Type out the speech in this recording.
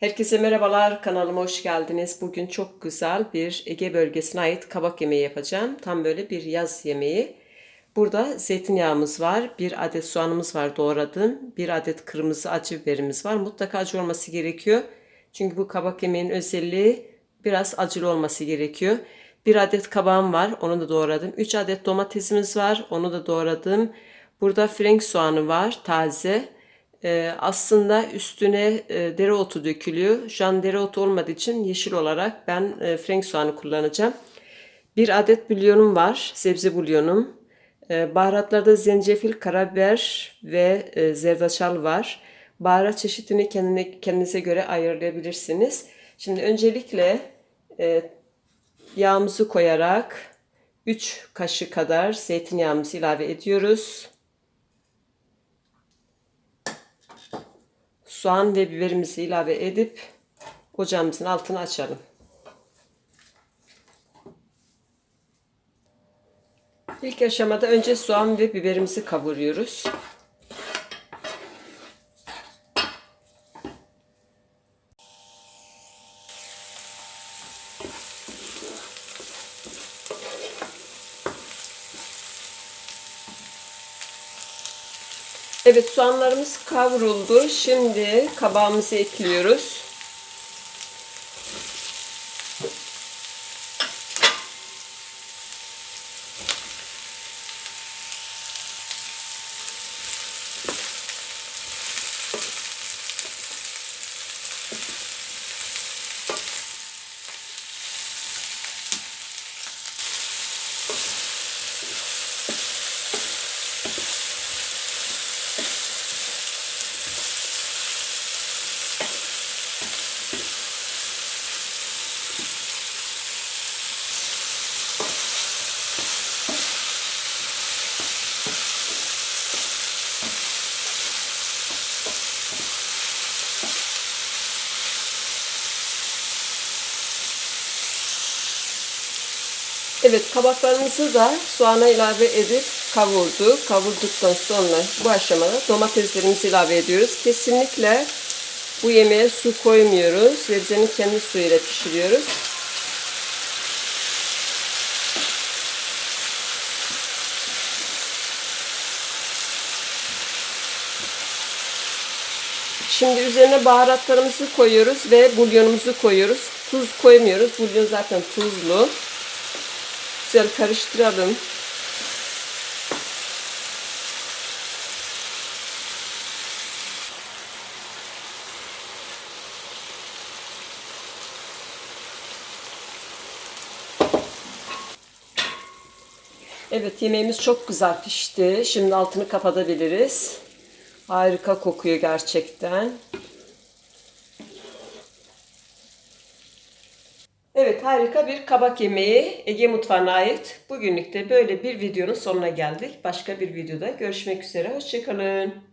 Herkese merhabalar, kanalıma hoş geldiniz. Bugün çok güzel bir Ege bölgesine ait kabak yemeği yapacağım. Tam böyle bir yaz yemeği. Burada zeytinyağımız var, bir adet soğanımız var doğradım, bir adet kırmızı acı biberimiz var. Mutlaka acı olması gerekiyor. Çünkü bu kabak yemeğinin özelliği biraz acılı olması gerekiyor. Bir adet kabağım var, onu da doğradım. 3 adet domatesimiz var, onu da doğradım. Burada frenk soğanı var, taze. Ee, aslında üstüne e, dereotu dökülüyor. Şu an dereotu olmadığı için yeşil olarak ben e, frenk soğanı kullanacağım. Bir adet bulyonum var, sebze bulyonum. Ee, baharatlarda zencefil, karabiber ve e, zerdeçal var. Baharat çeşitini kendine, kendinize göre ayarlayabilirsiniz. Şimdi öncelikle e, yağımızı koyarak 3 kaşık kadar zeytinyağımızı ilave ediyoruz. Soğan ve biberimizi ilave edip ocağımızın altını açalım. İlk aşamada önce soğan ve biberimizi kavuruyoruz. Evet soğanlarımız kavruldu. Şimdi kabağımızı ekliyoruz. Evet kabaklarımızı da soğana ilave edip kavurduk. Kavurduktan sonra bu aşamada domateslerimizi ilave ediyoruz. Kesinlikle bu yemeğe su koymuyoruz. Sebzenin kendi suyuyla pişiriyoruz. Şimdi üzerine baharatlarımızı koyuyoruz ve bulyonumuzu koyuyoruz. Tuz koymuyoruz. Bulyon zaten tuzlu. Güzel karıştıralım. Evet yemeğimiz çok güzel pişti. Şimdi altını kapatabiliriz. Harika kokuyor gerçekten. Evet harika bir kabak yemeği Ege mutfağına ait. Bugünlük de böyle bir videonun sonuna geldik. Başka bir videoda görüşmek üzere. Hoşçakalın.